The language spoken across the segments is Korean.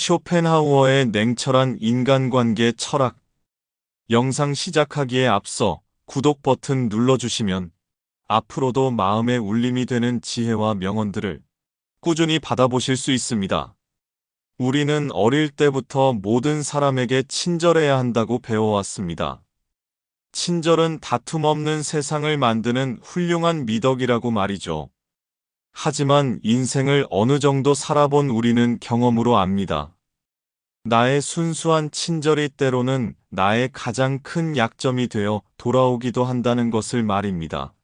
쇼펜하우어의 냉철한 인간관계 철학 영상 시작하기에 앞서 구독 버튼 눌러주시면 앞으로도 마음의 울림이 되는 지혜와 명언들을 꾸준히 받아보실 수 있습니다. 우리는 어릴 때부터 모든 사람에게 친절해야 한다고 배워왔습니다. 친절은 다툼 없는 세상을 만드는 훌륭한 미덕이라고 말이죠. 하지만 인생을 어느 정도 살아본 우리는 경험으로 압니다. 나의 순수한 친절이 때로는 나의 가장 큰 약점이 되어 돌아오기도 한다는 것을 말입니다.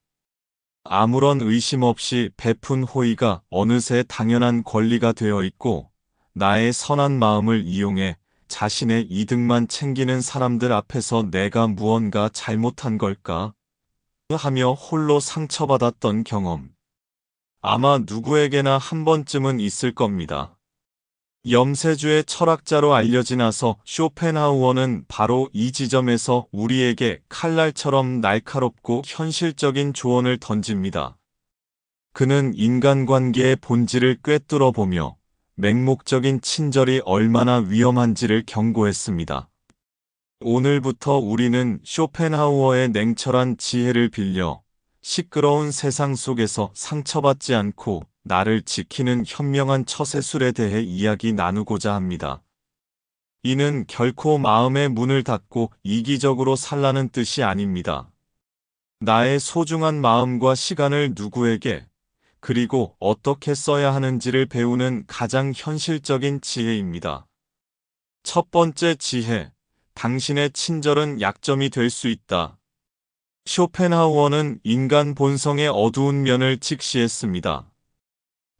아무런 의심 없이 베푼 호의가 어느새 당연한 권리가 되어 있고 나의 선한 마음을 이용해 자신의 이득만 챙기는 사람들 앞에서 내가 무언가 잘못한 걸까? 하며 홀로 상처받았던 경험. 아마 누구에게나 한 번쯤은 있을 겁니다. 염세주의 철학자로 알려진 나서 쇼펜하우어는 바로 이 지점에서 우리에게 칼날처럼 날카롭고 현실적인 조언을 던집니다. 그는 인간관계의 본질을 꿰뚫어 보며 맹목적인 친절이 얼마나 위험한지를 경고했습니다. 오늘부터 우리는 쇼펜하우어의 냉철한 지혜를 빌려 시끄러운 세상 속에서 상처받지 않고 나를 지키는 현명한 처세술에 대해 이야기 나누고자 합니다. 이는 결코 마음의 문을 닫고 이기적으로 살라는 뜻이 아닙니다. 나의 소중한 마음과 시간을 누구에게 그리고 어떻게 써야 하는지를 배우는 가장 현실적인 지혜입니다. 첫 번째 지혜, 당신의 친절은 약점이 될 수 있다. 쇼펜하우어는 인간 본성의 어두운 면을 직시했습니다.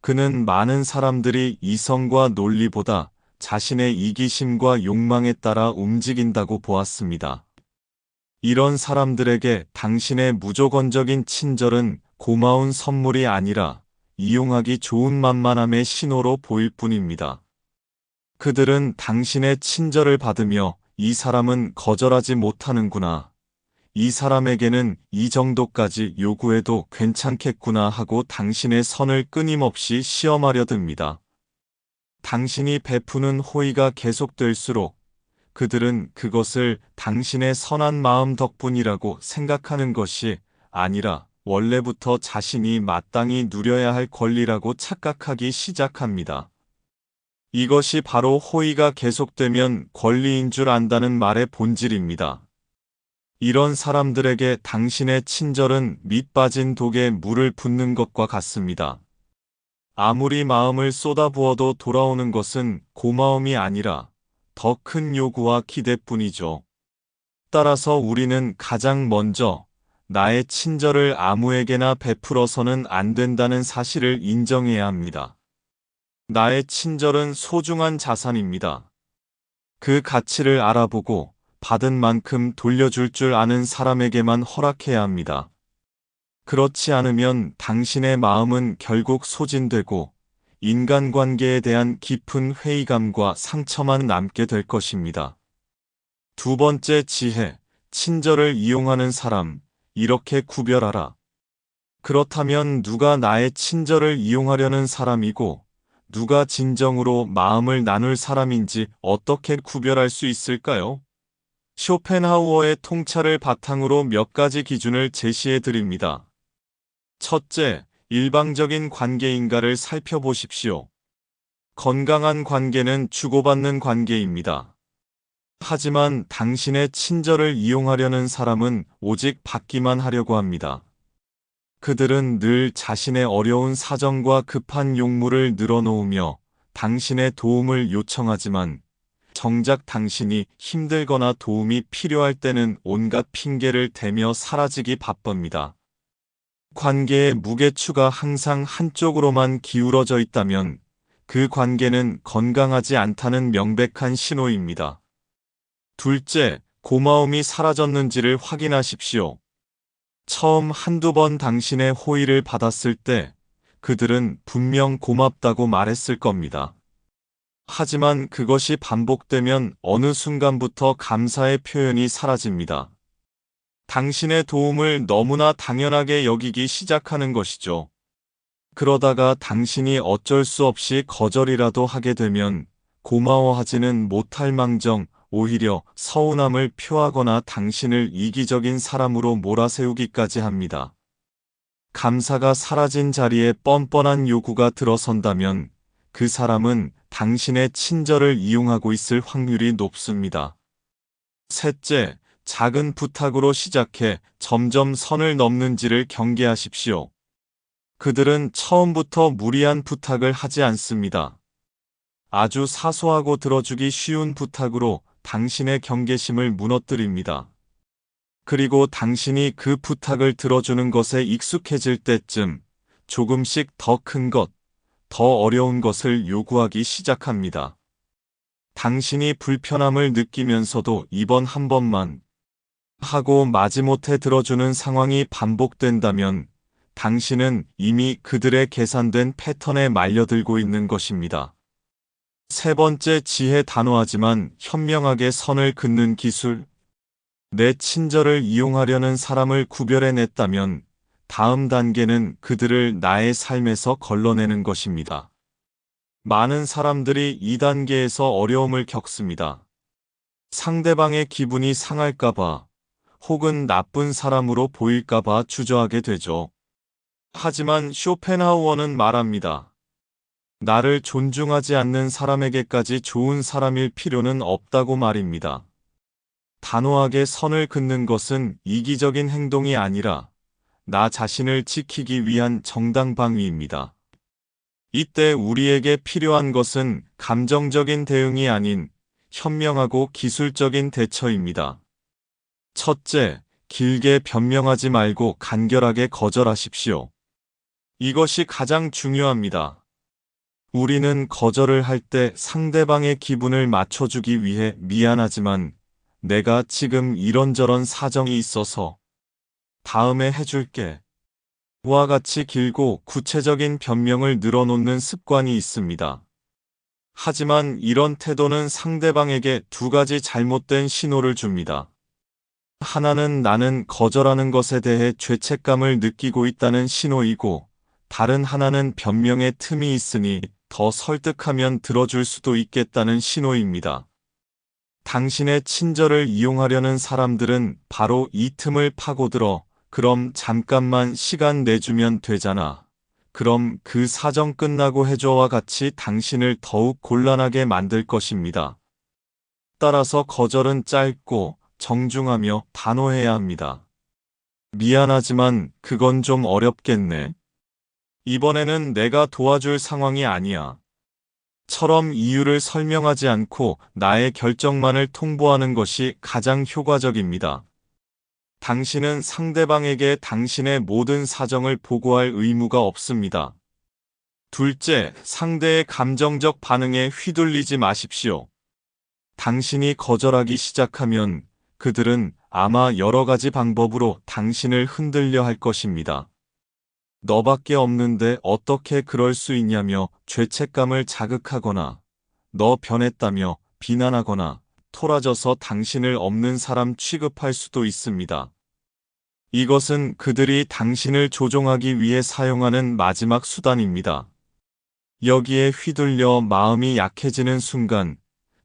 그는 많은 사람들이 이성과 논리보다 자신의 이기심과 욕망에 따라 움직인다고 보았습니다. 이런 사람들에게 당신의 무조건적인 친절은 고마운 선물이 아니라 이용하기 좋은 만만함의 신호로 보일 뿐입니다. 그들은 당신의 친절을 받으며 이 사람은 거절하지 못하는구나. 이 사람에게는 이 정도까지 요구해도 괜찮겠구나 하고 당신의 선을 끊임없이 시험하려 듭니다. 당신이 베푸는 호의가 계속될수록 그들은 그것을 당신의 선한 마음 덕분이라고 생각하는 것이 아니라 원래부터 자신이 마땅히 누려야 할 권리라고 착각하기 시작합니다. 이것이 바로 호의가 계속되면 권리인 줄 안다는 말의 본질입니다. 이런 사람들에게 당신의 친절은 밑빠진 독에 물을 붓는 것과 같습니다. 아무리 마음을 쏟아부어도 돌아오는 것은 고마움이 아니라 더 큰 요구와 기대뿐이죠. 따라서 우리는 가장 먼저 나의 친절을 아무에게나 베풀어서는 안 된다는 사실을 인정해야 합니다. 나의 친절은 소중한 자산입니다. 그 가치를 알아보고 받은 만큼 돌려줄 줄 아는 사람에게만 허락해야 합니다. 그렇지 않으면 당신의 마음은 결국 소진되고 인간관계에 대한 깊은 회의감과 상처만 남게 될 것입니다. 두 번째 지혜, 친절을 이용하는 사람, 이렇게 구별하라. 그렇다면 누가 나의 친절을 이용하려는 사람이고 누가 진정으로 마음을 나눌 사람인지 어떻게 구별할 수 있을까요? 쇼펜하우어의 통찰을 바탕으로 몇 가지 기준을 제시해 드립니다. 첫째, 일방적인 관계인가를 살펴보십시오. 건강한 관계는 주고받는 관계입니다. 하지만 당신의 친절을 이용하려는 사람은 오직 받기만 하려고 합니다. 그들은 늘 자신의 어려운 사정과 급한 용무를 늘어놓으며 당신의 도움을 요청하지만 정작 당신이 힘들거나 도움이 필요할 때는 온갖 핑계를 대며 사라지기 바쁩니다. 관계의 무게추가 항상 한쪽으로만 기울어져 있다면 그 관계는 건강하지 않다는 명백한 신호입니다. 둘째, 고마움이 사라졌는지를 확인하십시오. 처음 한두 번 당신의 호의를 받았을 때 그들은 분명 고맙다고 말했을 겁니다. 하지만 그것이 반복되면 어느 순간부터 감사의 표현이 사라집니다. 당신의 도움을 너무나 당연하게 여기기 시작하는 것이죠. 그러다가 당신이 어쩔 수 없이 거절이라도 하게 되면 고마워하지는 못할 망정 오히려 서운함을 표하거나 당신을 이기적인 사람으로 몰아세우기까지 합니다. 감사가 사라진 자리에 뻔뻔한 요구가 들어선다면 그 사람은 당신의 친절을 이용하고 있을 확률이 높습니다. 셋째, 작은 부탁으로 시작해 점점 선을 넘는지를 경계하십시오. 그들은 처음부터 무리한 부탁을 하지 않습니다. 아주 사소하고 들어주기 쉬운 부탁으로 당신의 경계심을 무너뜨립니다. 그리고 당신이 그 부탁을 들어주는 것에 익숙해질 때쯤 조금씩 더 큰 것, 더 어려운 것을 요구하기 시작합니다. 당신이 불편함을 느끼면서도 이번 한 번만 하고 마지못해 들어주는 상황이 반복된다면 당신은 이미 그들의 계산된 패턴에 말려들고 있는 것입니다. 세 번째 지혜 단호하지만 현명하게 선을 긋는 기술. 내 친절을 이용하려는 사람을 구별해냈다면 다음 단계는 그들을 나의 삶에서 걸러내는 것입니다. 많은 사람들이 이 단계에서 어려움을 겪습니다. 상대방의 기분이 상할까봐 혹은 나쁜 사람으로 보일까봐 주저하게 되죠. 하지만 쇼펜하우어는 말합니다. 나를 존중하지 않는 사람에게까지 좋은 사람일 필요는 없다고 말입니다. 단호하게 선을 긋는 것은 이기적인 행동이 아니라 나 자신을 지키기 위한 정당 방위입니다. 이때 우리에게 필요한 것은 감정적인 대응이 아닌 현명하고 기술적인 대처입니다. 첫째, 길게 변명하지 말고 간결하게 거절하십시오. 이것이 가장 중요합니다. 우리는 거절을 할 때 상대방의 기분을 맞춰주기 위해 미안하지만 내가 지금 이런저런 사정이 있어서 다음에 해줄게. 와 같이 길고 구체적인 변명을 늘어놓는 습관이 있습니다. 하지만 이런 태도는 상대방에게 두 가지 잘못된 신호를 줍니다. 하나는 나는 거절하는 것에 대해 죄책감을 느끼고 있다는 신호이고 다른 하나는 변명의 틈이 있으니 더 설득하면 들어줄 수도 있겠다는 신호입니다. 당신의 친절을 이용하려는 사람들은 바로 이 틈을 파고들어 그럼 잠깐만 시간 내주면 되잖아. 그럼 그 사정 끝나고 해줘와 같이 당신을 더욱 곤란하게 만들 것입니다. 따라서 거절은 짧고 정중하며 단호해야 합니다. 미안하지만 그건 좀 어렵겠네. 이번에는 내가 도와줄 상황이 아니야. 처럼 이유를 설명하지 않고 나의 결정만을 통보하는 것이 가장 효과적입니다. 당신은 상대방에게 당신의 모든 사정을 보고할 의무가 없습니다. 둘째, 상대의 감정적 반응에 휘둘리지 마십시오. 당신이 거절하기 시작하면 그들은 아마 여러 가지 방법으로 당신을 흔들려 할 것입니다. 너밖에 없는데 어떻게 그럴 수 있냐며 죄책감을 자극하거나 너 변했다며 비난하거나 토라져서 당신을 없는 사람 취급할 수도 있습니다. 이것은 그들이 당신을 조종하기 위해 사용하는 마지막 수단입니다. 여기에 휘둘려 마음이 약해지는 순간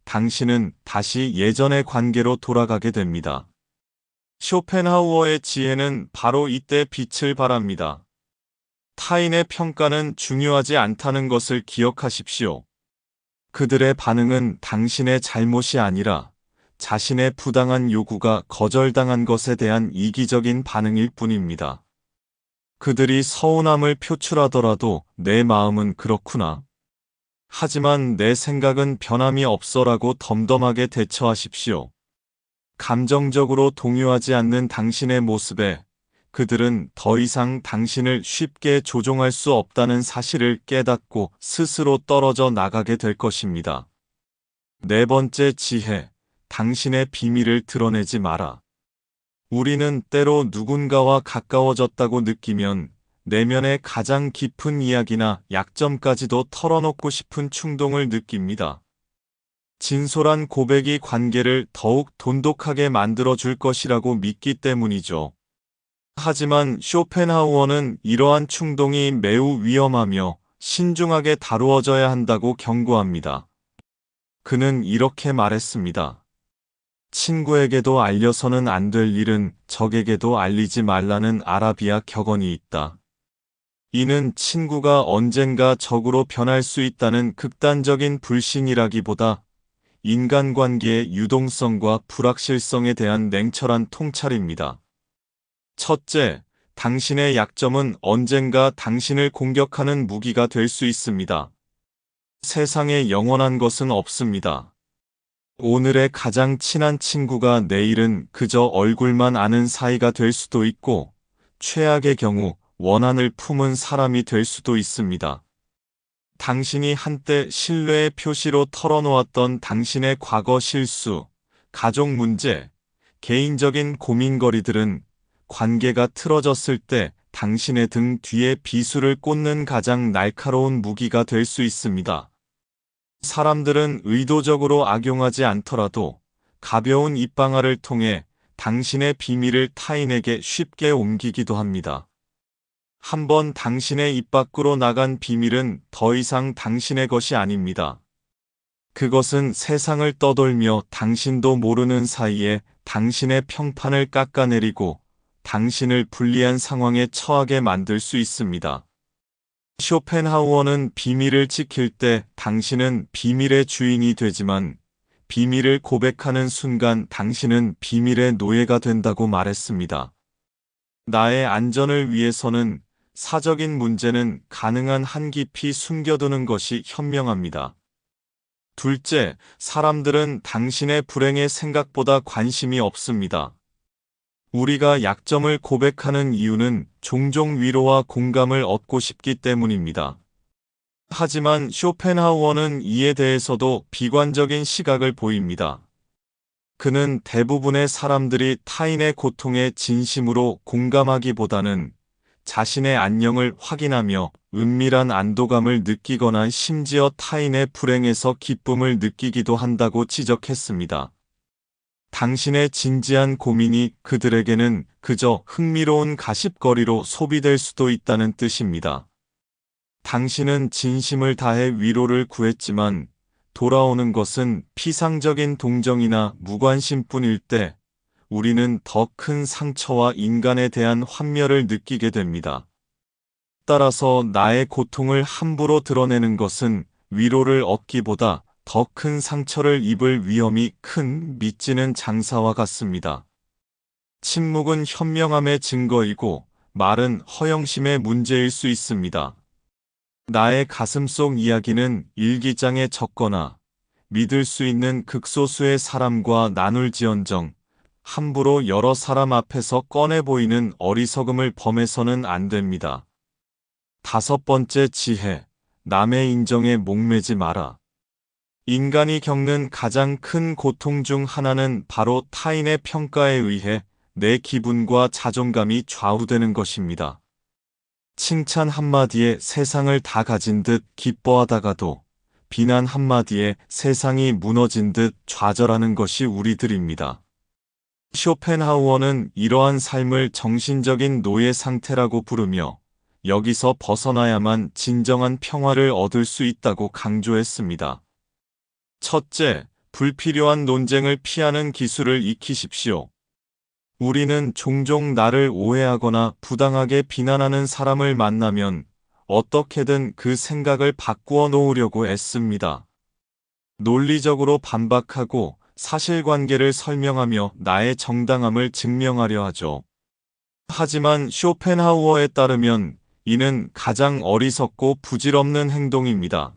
당신은 다시 예전의 관계로 돌아가게 됩니다. 쇼펜하우어의 지혜는 바로 이때 빛을 발합니다. 타인의 평가는 중요하지 않다는 것을 기억하십시오. 그들의 반응은 당신의 잘못이 아니라 자신의 부당한 요구가 거절당한 것에 대한 이기적인 반응일 뿐입니다. 그들이 서운함을 표출하더라도 내 마음은 그렇구나. 하지만 내 생각은 변함이 없어라고 덤덤하게 대처하십시오. 감정적으로 동요하지 않는 당신의 모습에 그들은 더 이상 당신을 쉽게 조종할 수 없다는 사실을 깨닫고 스스로 떨어져 나가게 될 것입니다. 네 번째 지혜, 당신의 비밀을 드러내지 마라. 우리는 때로 누군가와 가까워졌다고 느끼면 내면의 가장 깊은 이야기나 약점까지도 털어놓고 싶은 충동을 느낍니다. 진솔한 고백이 관계를 더욱 돈독하게 만들어 줄 것이라고 믿기 때문이죠. 하지만 쇼펜하우어는 이러한 충동이 매우 위험하며 신중하게 다루어져야 한다고 경고합니다. 그는 이렇게 말했습니다. 친구에게도 알려서는 안 될 일은 적에게도 알리지 말라는 아라비아 격언이 있다. 이는 친구가 언젠가 적으로 변할 수 있다는 극단적인 불신이라기보다 인간관계의 유동성과 불확실성에 대한 냉철한 통찰입니다. 첫째, 당신의 약점은 언젠가 당신을 공격하는 무기가 될 수 있습니다. 세상에 영원한 것은 없습니다. 오늘의 가장 친한 친구가 내일은 그저 얼굴만 아는 사이가 될 수도 있고, 최악의 경우 원한을 품은 사람이 될 수도 있습니다. 당신이 한때 신뢰의 표시로 털어놓았던 당신의 과거 실수, 가족 문제, 개인적인 고민거리들은 관계가 틀어졌을 때 당신의 등 뒤에 비수를 꽂는 가장 날카로운 무기가 될 수 있습니다. 사람들은 의도적으로 악용하지 않더라도 가벼운 입방아를 통해 당신의 비밀을 타인에게 쉽게 옮기기도 합니다. 한번 당신의 입 밖으로 나간 비밀은 더 이상 당신의 것이 아닙니다. 그것은 세상을 떠돌며 당신도 모르는 사이에 당신의 평판을 깎아내리고 당신을 불리한 상황에 처하게 만들 수 있습니다. 쇼펜하우어는 비밀을 지킬 때 당신은 비밀의 주인이 되지만 비밀을 고백하는 순간 당신은 비밀의 노예가 된다고 말했습니다. 나의 안전을 위해서는 사적인 문제는 가능한 한 깊이 숨겨두는 것이 현명합니다. 둘째, 사람들은 당신의 불행에 생각보다 관심이 없습니다. 우리가 약점을 고백하는 이유는 종종 위로와 공감을 얻고 싶기 때문입니다. 하지만 쇼펜하우어는 이에 대해서도 비관적인 시각을 보입니다. 그는 대부분의 사람들이 타인의 고통에 진심으로 공감하기보다는 자신의 안녕을 확인하며 은밀한 안도감을 느끼거나 심지어 타인의 불행에서 기쁨을 느끼기도 한다고 지적했습니다. 당신의 진지한 고민이 그들에게는 그저 흥미로운 가십거리로 소비될 수도 있다는 뜻입니다. 당신은 진심을 다해 위로를 구했지만 돌아오는 것은 피상적인 동정이나 무관심뿐일 때 우리는 더 큰 상처와 인간에 대한 환멸을 느끼게 됩니다. 따라서 나의 고통을 함부로 드러내는 것은 위로를 얻기보다 더 큰 상처를 입을 위험이 큰 믿지는 장사와 같습니다. 침묵은 현명함의 증거이고 말은 허영심의 문제일 수 있습니다. 나의 가슴 속 이야기는 일기장에 적거나 믿을 수 있는 극소수의 사람과 나눌지언정 함부로 여러 사람 앞에서 꺼내 보이는 어리석음을 범해서는 안 됩니다. 다섯 번째 지혜, 남의 인정에 목매지 마라. 인간이 겪는 가장 큰 고통 중 하나는 바로 타인의 평가에 의해 내 기분과 자존감이 좌우되는 것입니다. 칭찬 한마디에 세상을 다 가진 듯 기뻐하다가도 비난 한마디에 세상이 무너진 듯 좌절하는 것이 우리들입니다. 쇼펜하우어는 이러한 삶을 정신적인 노예 상태라고 부르며 여기서 벗어나야만 진정한 평화를 얻을 수 있다고 강조했습니다. 첫째, 불필요한 논쟁을 피하는 기술을 익히십시오. 우리는 종종 나를 오해하거나 부당하게 비난하는 사람을 만나면 어떻게든 그 생각을 바꾸어 놓으려고 애씁니다. 논리적으로 반박하고 사실관계를 설명하며 나의 정당함을 증명하려 하죠. 하지만 쇼펜하우어에 따르면 이는 가장 어리석고 부질없는 행동입니다.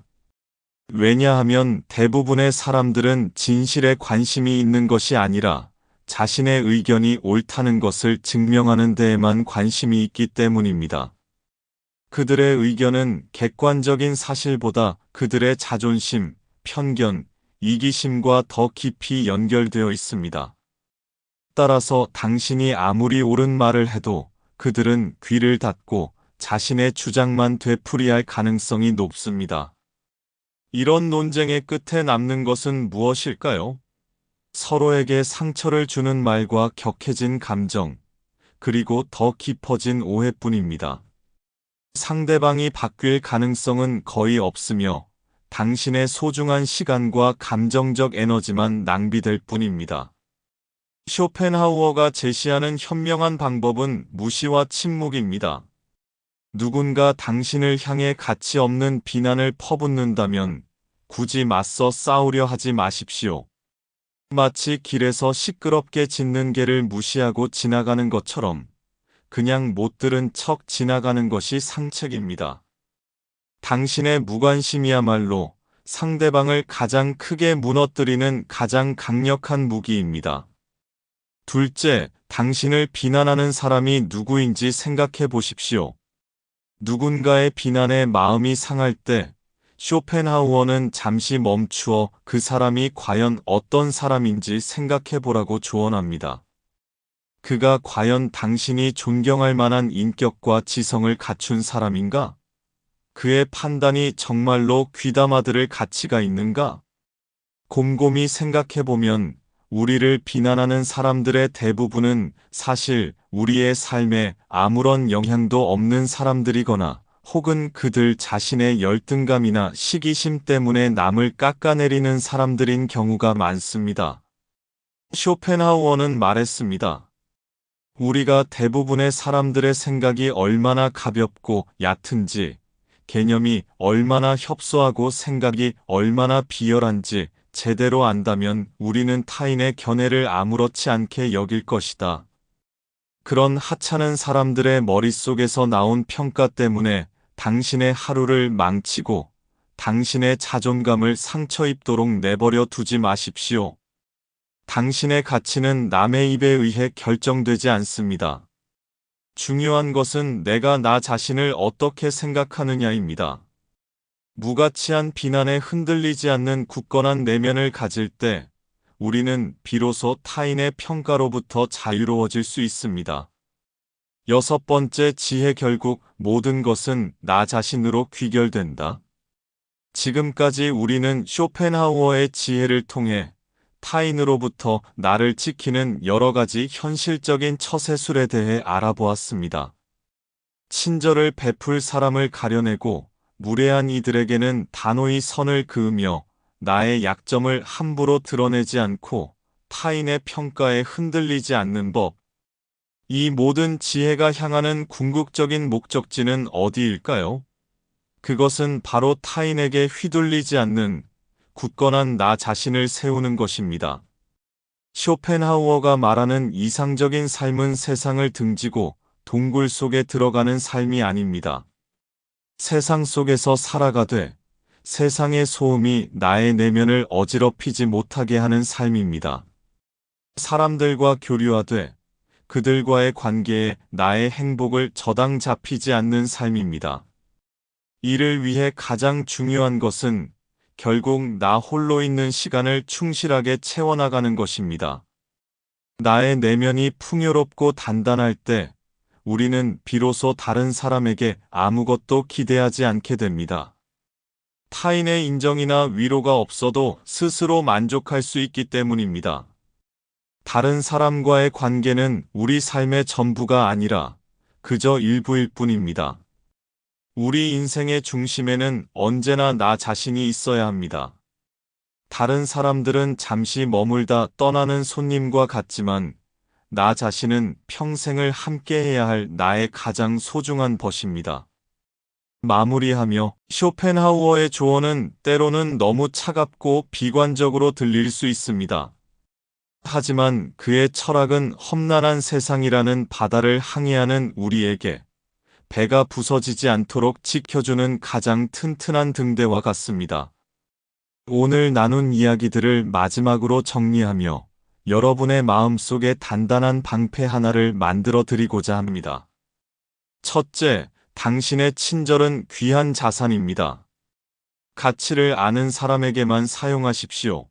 왜냐하면 대부분의 사람들은 진실에 관심이 있는 것이 아니라 자신의 의견이 옳다는 것을 증명하는 데에만 관심이 있기 때문입니다. 그들의 의견은 객관적인 사실보다 그들의 자존심, 편견, 이기심과 더 깊이 연결되어 있습니다. 따라서 당신이 아무리 옳은 말을 해도 그들은 귀를 닫고 자신의 주장만 되풀이할 가능성이 높습니다. 이런 논쟁의 끝에 남는 것은 무엇일까요? 서로에게 상처를 주는 말과 격해진 감정, 그리고 더 깊어진 오해뿐입니다. 상대방이 바뀔 가능성은 거의 없으며 당신의 소중한 시간과 감정적 에너지만 낭비될 뿐입니다. 쇼펜하우어가 제시하는 현명한 방법은 무시와 침묵입니다. 누군가 당신을 향해 가치 없는 비난을 퍼붓는다면 굳이 맞서 싸우려 하지 마십시오. 마치 길에서 시끄럽게 짖는 개를 무시하고 지나가는 것처럼 그냥 못 들은 척 지나가는 것이 상책입니다. 당신의 무관심이야말로 상대방을 가장 크게 무너뜨리는 가장 강력한 무기입니다. 둘째, 당신을 비난하는 사람이 누구인지 생각해 보십시오. 누군가의 비난에 마음이 상할 때 쇼펜하우어는 잠시 멈추어 그 사람이 과연 어떤 사람인지 생각해 보라고 조언합니다. 그가 과연 당신이 존경할 만한 인격과 지성을 갖춘 사람인가? 그의 판단이 정말로 귀담아 들을 가치가 있는가? 곰곰이 생각해 보면 우리를 비난하는 사람들의 대부분은 사실 우리의 삶에 아무런 영향도 없는 사람들이거나 혹은 그들 자신의 열등감이나 시기심 때문에 남을 깎아내리는 사람들인 경우가 많습니다. 쇼펜하우어는 말했습니다. 우리가 대부분의 사람들의 생각이 얼마나 가볍고 얕은지, 개념이 얼마나 협소하고 생각이 얼마나 비열한지 제대로 안다면 우리는 타인의 견해를 아무렇지 않게 여길 것이다. 그런 하찮은 사람들의 머릿속에서 나온 평가 때문에 당신의 하루를 망치고 당신의 자존감을 상처 입도록 내버려 두지 마십시오. 당신의 가치는 남의 입에 의해 결정되지 않습니다. 중요한 것은 내가 나 자신을 어떻게 생각하느냐입니다. 무가치한 비난에 흔들리지 않는 굳건한 내면을 가질 때 우리는 비로소 타인의 평가로부터 자유로워질 수 있습니다. 여섯 번째 지혜 결국 모든 것은 나 자신으로 귀결된다. 지금까지 우리는 쇼펜하우어의 지혜를 통해 타인으로부터 나를 지키는 여러 가지 현실적인 처세술에 대해 알아보았습니다. 친절을 베풀 사람을 가려내고 무례한 이들에게는 단호히 선을 그으며 나의 약점을 함부로 드러내지 않고 타인의 평가에 흔들리지 않는 법. 이 모든 지혜가 향하는 궁극적인 목적지는 어디일까요? 그것은 바로 타인에게 휘둘리지 않는 굳건한 나 자신을 세우는 것입니다. 쇼펜하우어가 말하는 이상적인 삶은 세상을 등지고 동굴 속에 들어가는 삶이 아닙니다. 세상 속에서 살아가되 세상의 소음이 나의 내면을 어지럽히지 못하게 하는 삶입니다. 사람들과 교류하되 그들과의 관계에 나의 행복을 저당 잡히지 않는 삶입니다. 이를 위해 가장 중요한 것은 결국 나 홀로 있는 시간을 충실하게 채워나가는 것입니다. 나의 내면이 풍요롭고 단단할 때 우리는 비로소 다른 사람에게 아무것도 기대하지 않게 됩니다. 타인의 인정이나 위로가 없어도 스스로 만족할 수 있기 때문입니다. 다른 사람과의 관계는 우리 삶의 전부가 아니라 그저 일부일 뿐입니다. 우리 인생의 중심에는 언제나 나 자신이 있어야 합니다. 다른 사람들은 잠시 머물다 떠나는 손님과 같지만 나 자신은 평생을 함께해야 할 나의 가장 소중한 벗입니다. 마무리하며 쇼펜하우어의 조언은 때로는 너무 차갑고 비관적으로 들릴 수 있습니다. 하지만 그의 철학은 험난한 세상이라는 바다를 항해하는 우리에게 배가 부서지지 않도록 지켜주는 가장 튼튼한 등대와 같습니다. 오늘 나눈 이야기들을 마지막으로 정리하며 여러분의 마음속에 단단한 방패 하나를 만들어 드리고자 합니다. 첫째, 당신의 친절은 귀한 자산입니다. 가치를 아는 사람에게만 사용하십시오.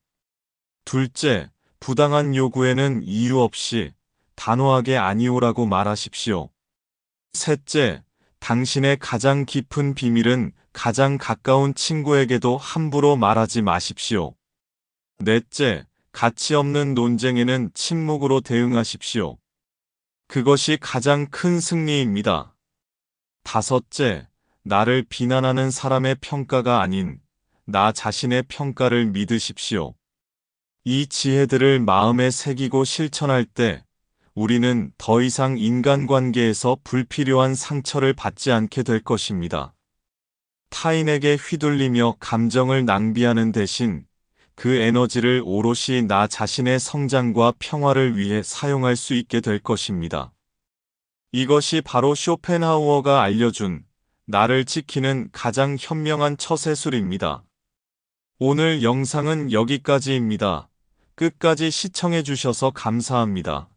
둘째, 부당한 요구에는 이유 없이 단호하게 아니오라고 말하십시오. 셋째, 당신의 가장 깊은 비밀은 가장 가까운 친구에게도 함부로 말하지 마십시오. 넷째, 가치 없는 논쟁에는 침묵으로 대응하십시오. 그것이 가장 큰 승리입니다. 다섯째, 나를 비난하는 사람의 평가가 아닌 나 자신의 평가를 믿으십시오. 이 지혜들을 마음에 새기고 실천할 때 우리는 더 이상 인간관계에서 불필요한 상처를 받지 않게 될 것입니다. 타인에게 휘둘리며 감정을 낭비하는 대신 그 에너지를 오롯이 나 자신의 성장과 평화를 위해 사용할 수 있게 될 것입니다. 이것이 바로 쇼펜하우어가 알려준 나를 지키는 가장 현명한 처세술입니다. 오늘 영상은 여기까지입니다. 끝까지 시청해 주셔서 감사합니다.